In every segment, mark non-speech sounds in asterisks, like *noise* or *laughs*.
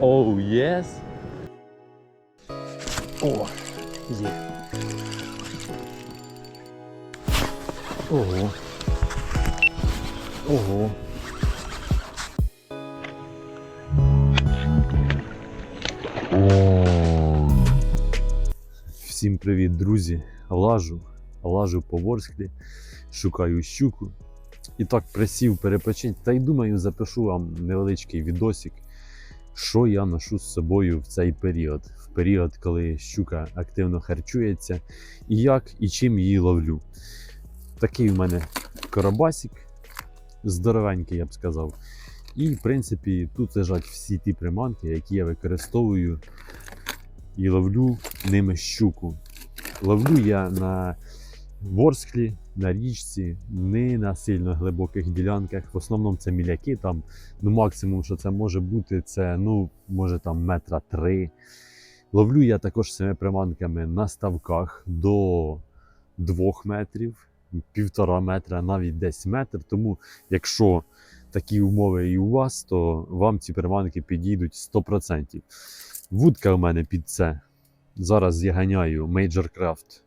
Оу, єс. О, є. Ого. Ого. Всім привіт, друзі! Лажу, лажу по Ворсклі, шукаю щуку. І так присів перепочинь. Та й думаю, запишу вам невеличкий відосик, що я ношу з собою в цей період. В період, коли щука активно харчується, і як і чим її ловлю. Такий в мене коробасик, здоровенький, я б сказав. І, в принципі, тут лежать всі ті приманки, які я використовую і ловлю ними щуку. Ловлю я на ворсклі, на річці, не на сильно глибоких ділянках. В основному це міляки. Там ну, максимум, що це може бути, це ну, може там метра три. Ловлю я також цими приманками на ставках до 2 метрів, півтора метра, навіть десь метр. Тому, якщо такі умови і у вас, то вам ці приманки підійдуть 100%. Вудка у мене під це. Зараз я ганяю Major Craft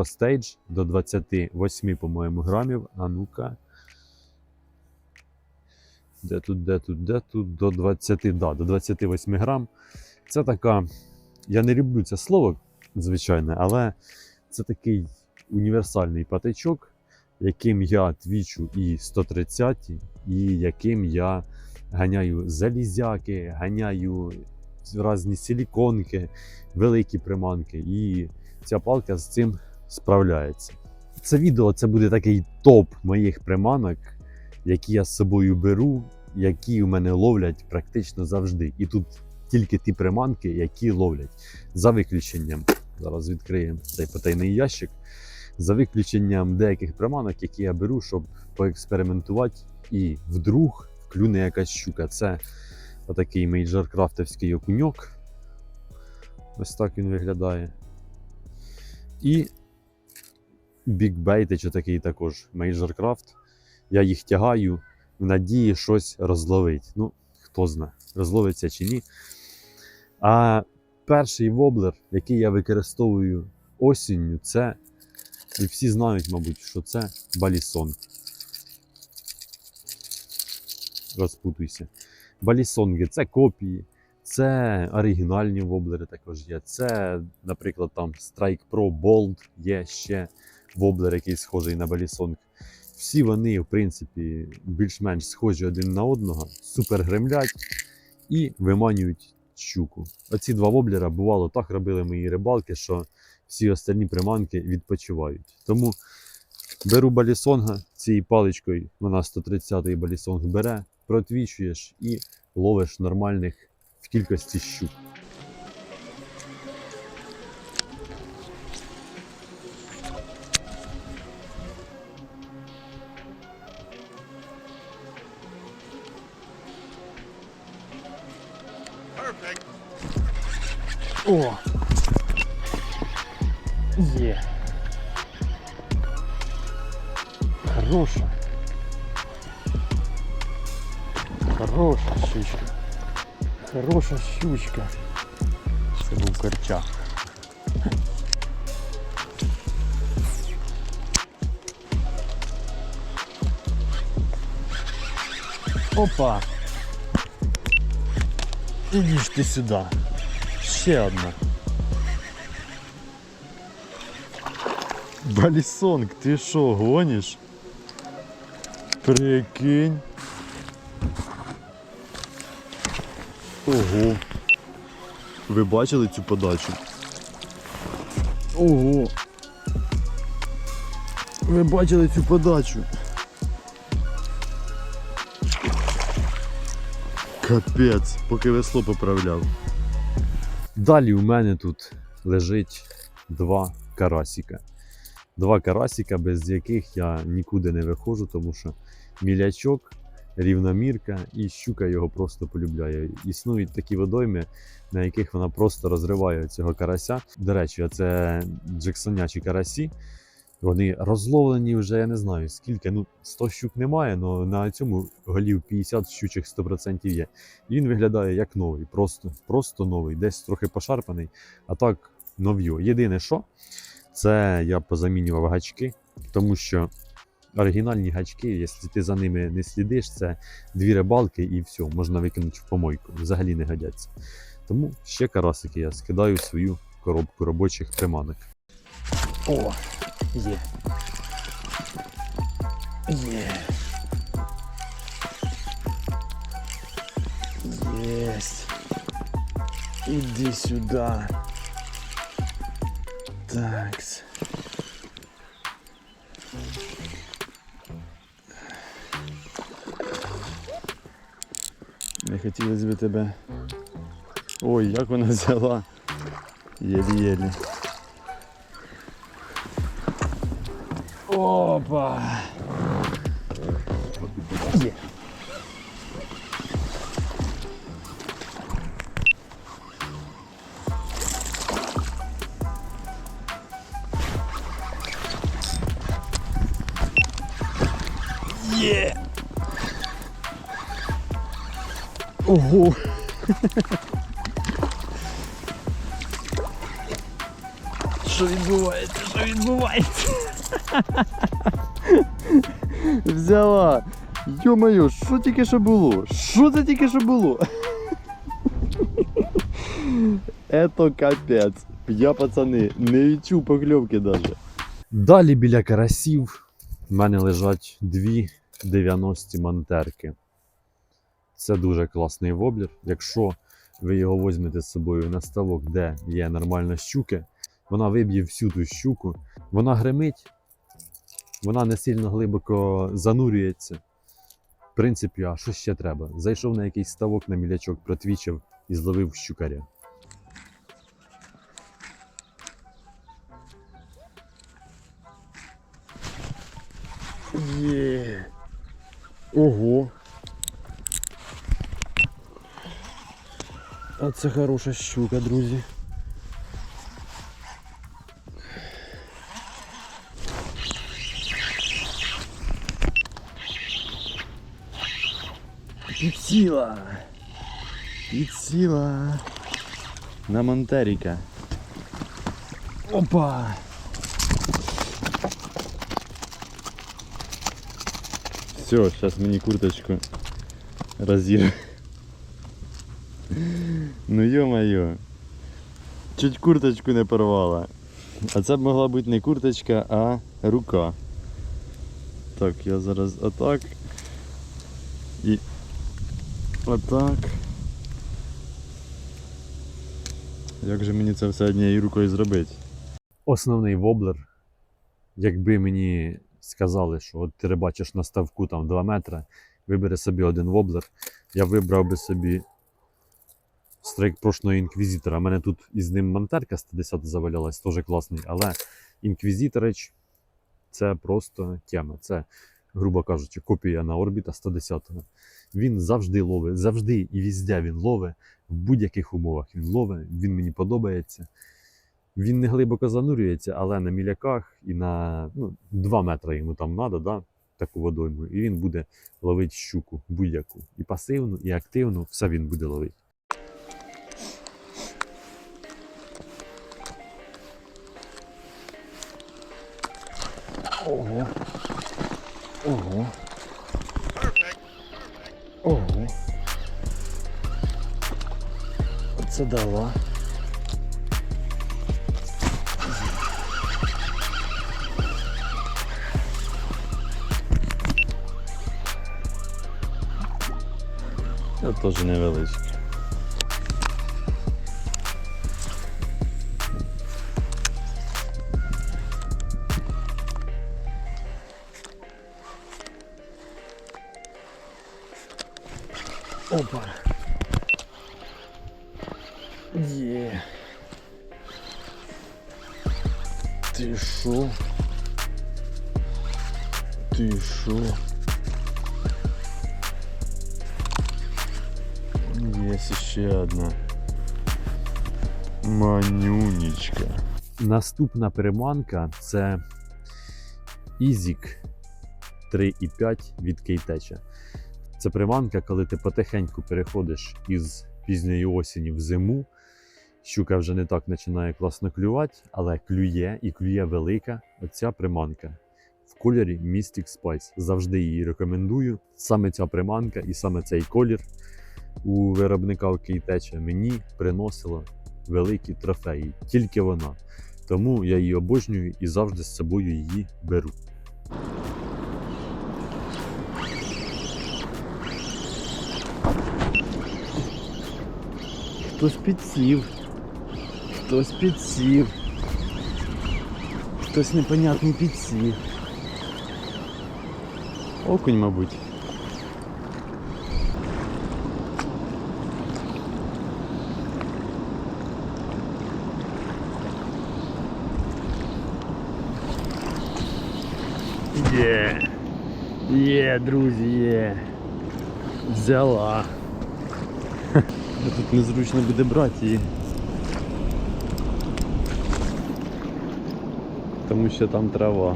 Stage до 28, по-моєму, грамів. А ну-ка. Де тут, де тут, де тут? До 20, да, до 28 грам. Це така. Я не люблю це слово, звичайно, але це такий універсальний патичок, яким я твічу і 130, і яким я ганяю залізяки, ганяю різні силіконки, великі приманки. І ця палка з цим справляється. Це відео це буде такий топ моїх приманок, які я з собою беру, які у мене ловлять практично завжди. І тут тільки ті приманки, які ловлять. За виключенням. Зараз відкриємо цей потайний ящик. За виключенням деяких приманок, які я беру, щоб поекспериментувати, і вдруг вклюне якась щука. Це отакий мейджор-крафтовський окуньок. Ось так він виглядає. І бікбейти, чи такий також Major Craft. Я їх тягаю в надії щось розловить. Ну, хто знає, розловиться чи ні. А перший воблер, який я використовую осінню, це. І всі знають, мабуть, що це балісон. Розпутуйся. Балісонги це копії, це оригінальні воблери також є. Це, наприклад, там Strike Pro Bold є ще воблер, який схожий на балісонг. Всі вони, в принципі, більш-менш схожі один на одного, супер гремлять і виманюють щуку. Оці два воблера бувало так робили мої рибалки, що всі остальні приманки відпочивають. Тому беру балісонга цією паличкою, вона 130-й балісонг бере, протвічуєш і ловиш нормальних в кількості щук. О! Є. Хороша. Хороша щучка. Хороша щучка. Це був корчак. Опа. Іди ж ти сюди. Ще одна. Балісонг, ти що, гониш? Прикинь. Ого. Ви бачили цю подачу? Ого. Ви бачили цю подачу? Капець, поки весло поправляв. Далі у мене тут лежить два карасіка. Два карасіка, без яких я нікуди не виходжу, тому що мілячок, рівномірка і щука його просто полюбляє. Існують такі водойми, на яких вона просто розриває цього карася. До речі, це джексонячі карасі. Вони розловлені вже, я не знаю скільки. Ну, 100 щук немає, але на цьому голів 50 щучих 100% є. І він виглядає як новий, просто, просто новий, десь трохи пошарпаний, а так нов'ю. Єдине, що це я позамінював гачки, тому що оригінальні гачки, якщо ти за ними не слідиш, це дві рибалки і все, можна викинути в помойку. Взагалі не годяться. Тому ще карасики я скидаю свою коробку робочих приманок. О, є. Є. Єсть. Іди сюди. Такс. Не хотілося б тебе. Ой, як вона взяла. Єлі-єлі. Опа! Є. Є! Ого! Що відбувається? Що відбувається? *laughs* Взяла. Йо-моє, що тільки що було? Що це тільки що було? *laughs* Ето капець. Я, пацани, не відчув покльовки даже. Далі біля карасів в мене лежать дві 90 мантерки. Це дуже класний воблер. Якщо ви його візьмете з собою на ставок, де є нормальна щуки, вона виб'є всю ту щуку. Вона гримить, вона не сильно глибоко занурюється. В принципі, а що ще треба? Зайшов на якийсь ставок на мілячок, протвічив і зловив щукаря. Є. Ого. А це хороша щука, друзі. Підсіла. Підсіла. На Монтеріка. Опа! Все, сейчас мені курточку розір. Ну ё-моё. Чуть курточку не порвала. А це б могла бути не курточка, а рука. Так, я зараз отак. І отак. Як же мені це все однією рукою зробити? основний воблер. Якби мені сказали, що от ти рибачиш на ставку там 2 метри, вибери собі один воблер, я вибрав би собі страйк прошлого інквізитора. У мене тут із ним мантерка 110 завалялась, теж класний, але інквізиторич це просто тема. Це, грубо кажучи, копія на орбіта 110. Він завжди ловить, завжди і візде він ловить, в будь-яких умовах він ловить, він мені подобається. Він не глибоко занурюється, але на міляках і на ну, 2 метри йому там треба, да, таку водойму, і він буде ловити щуку будь-яку. І пасивну, і активну, все він буде ловити. Ого. Ого. Оце дала. Це теж невеличке. Опа. Є. Ти шо? Ти шо? Є ще одна. Манюнечка. Наступна приманка це Ізік 3,5 від Кейтеча. Це приманка, коли ти потихеньку переходиш із пізньої осені в зиму. Щука вже не так починає класно клювати, але клює і клює велика. Оця приманка в кольорі Mystic Spice. Завжди її рекомендую. Саме ця приманка і саме цей колір у виробника Кейтеча мені приносила великі трофеї. Тільки вона. Тому я її обожнюю і завжди з собою її беру. Хтось підсів. Хтось підсів. Хтось непонятний підсів. Окунь, мабуть. Є. Є, друзі, є. Взяла. Тут незручно буде брати її. Тому що там трава.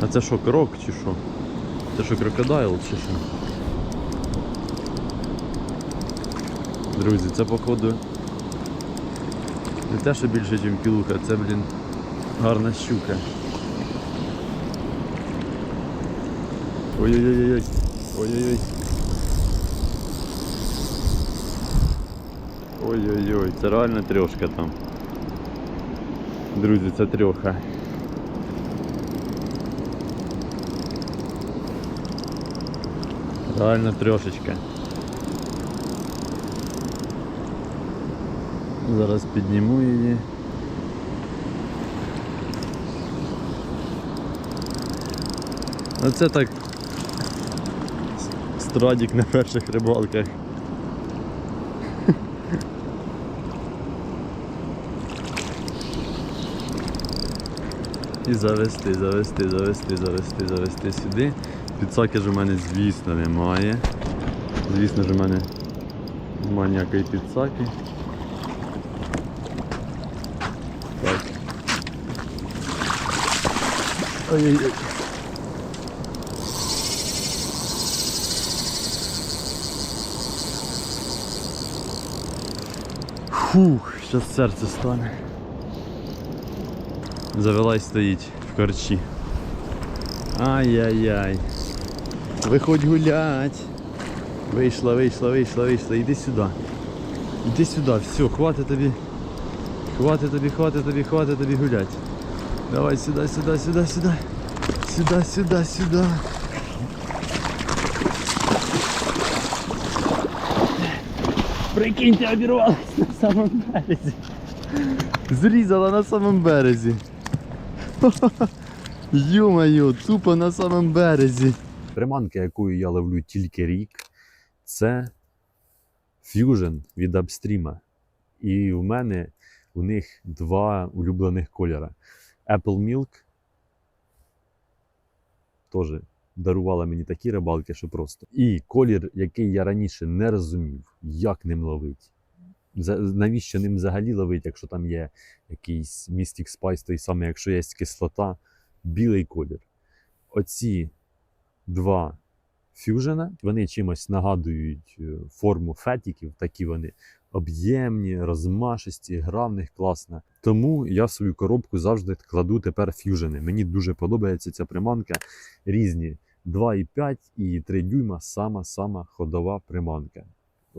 А це що, крок чи що? Це що, крокодайл чи що? Друзі, це походу не те, що більше, ніж кілуха, це, блін, гарна щука. Ой-ой-ой-ой. Ой-ой-ой. Ой-ой-ой, це реально трьошка там. Друзі, це трьоха. Реально трьошечка. Зараз підніму її. Оце так страдік на перших рибалках. І завести, завести, завести, завести, завести сюди. Підсаки ж у мене, звісно, немає. Звісно ж у мене немає ніякої підсаки. Так. Ой-ой-ой. Фух, зараз серце стане. Завелась стоїть в корчі. Ай-яй-яй. Виходь гулять. Вийшла, вийшла, вийшла, вийшла. Іди сюди. Іди сюди, все, хватить тобі. Хватить тобі, хватить тобі, хватить тобі гулять. Давай сюди, сюди, сюди, сюди. Сюди, сюди, сюди. Прикиньте, обірвалась на самому березі. Зрізала на самому березі. *laughs* Ё-моё, тупо на самому березі. Приманка, якою я ловлю тільки рік, це Fusion від Upstream. І у мене у них два улюблених кольора. Apple Milk теж дарувала мені такі рибалки, що просто. І колір, який я раніше не розумів, як ним ловить. Навіщо ним взагалі ловить, якщо там є якийсь Mystic Spice, той самий, якщо є кислота, білий колір. Оці два фюжена. Вони чимось нагадують е, форму фетіків, такі вони об'ємні, розмашисті, гра в них класна. Тому я в свою коробку завжди кладу тепер фюжени. Мені дуже подобається ця приманка. Різні 2,5 і 3 дюйма сама-сама ходова приманка.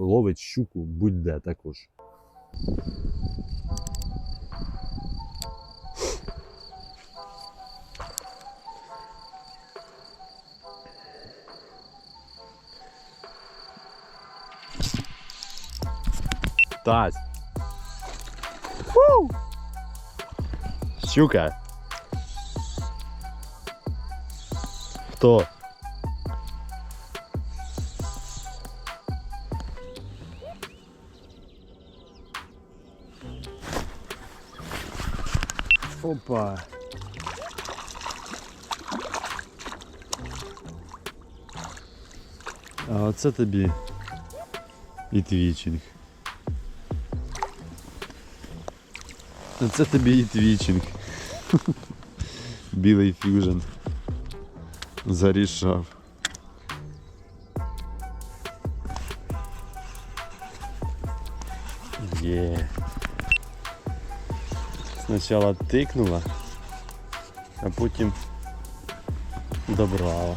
Ловить щуку будь-де також. Тась. Фу! Щука. Хто? Опа. А оце тобі і твічинг. Оце тобі і твічинг. *laughs* Білий фюжн. Зарішав. Спочатку тикнула, а потім добрала.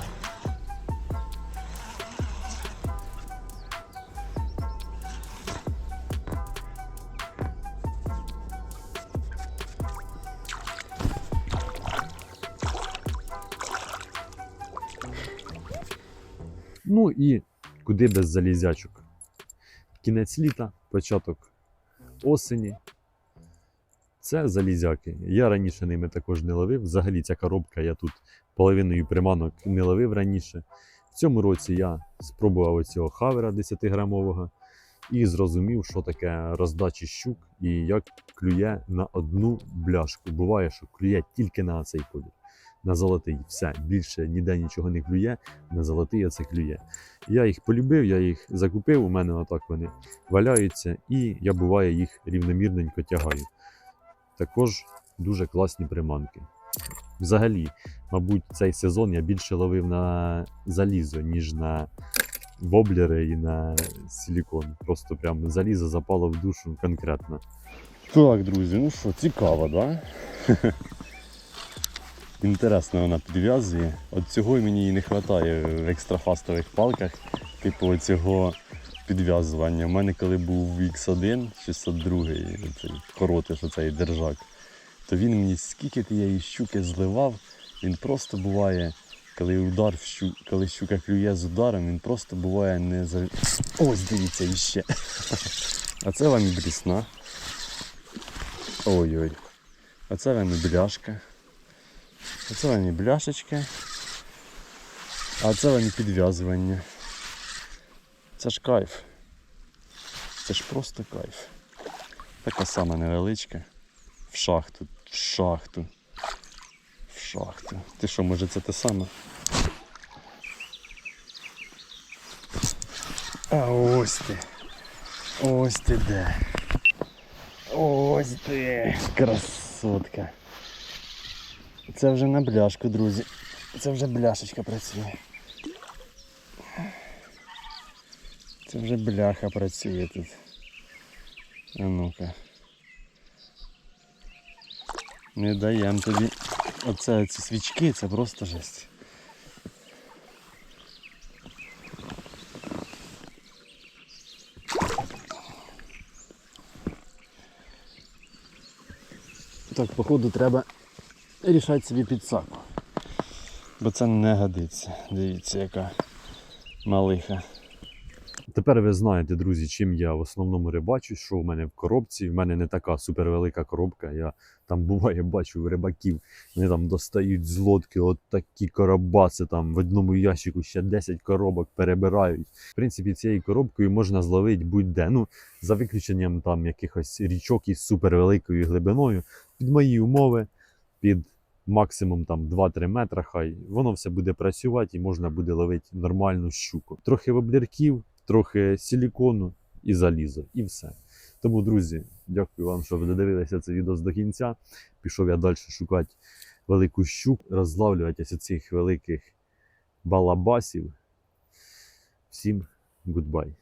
Ну і куди без залізячок. Кінець літа, початок осені. Це залізяки. Я раніше ними також не ловив. Взагалі ця коробка я тут половиною приманок не ловив раніше. В цьому році я спробував оцього хавера 10-грамового і зрозумів, що таке роздачі щук і як клює на одну бляшку. Буває, що клює тільки на цей колір. На золотий. Все, більше ніде нічого не клює, на золотий оце клює. Я їх полюбив, я їх закупив, у мене отак вони валяються, і я буває їх рівномірненько тягаю. Також дуже класні приманки. Взагалі, мабуть, цей сезон я більше ловив на залізо, ніж на воблери і на силікон. Просто прям залізо запало в душу конкретно. Так, друзі, ну що, цікаво, да? *laughs* Інтересно вона підв'язує. От цього мені і не вистачає в екстрафастових палках, типу цього підв'язування. У мене коли був X1 602, цей коротиш, оцей держак, то він мені скільки тієї щуки зливав, він просто буває, коли удар в щу... коли щука клює з ударом, він просто буває не за. Ось дивіться іще. *laughs* А це вам і блісна. Ой-ой. Оце вам і бляшка. Оце вам і бляшечка. А це вам і підв'язування. Це ж кайф. Це ж просто кайф. Така сама невеличка. В шахту, в шахту. В шахту. Ти що, може це те саме? А ось ти. Ось ти де. Ось ти. Красотка. Це вже на бляшку, друзі. Це вже бляшечка працює. Це вже бляха працює тут. А ну-ка. Не даємо тобі. Оце ці свічки, це просто жесть. Так, походу треба рішати собі підсаку. Бо це не годиться. Дивіться, яка малиха. Тепер ви знаєте, друзі, чим я в основному рибачу, що в мене в коробці. В мене не така супервелика коробка. Я там *laughs* буває бачу рибаків, вони там достають з лодки от такі коробаси, там в одному ящику ще 10 коробок перебирають. В принципі, цією коробкою можна зловити будь-де. Ну, за виключенням там якихось річок із супервеликою глибиною. Під мої умови, під максимум там 2-3 метра, хай воно все буде працювати і можна буде ловити нормальну щуку. Трохи воблерків, трохи силікону і залізо, і все. Тому, друзі, дякую вам, що ви додивилися це відео до кінця. Пішов я далі шукати велику щуку, розлавлюватися цих великих балабасів. Всім гудбай.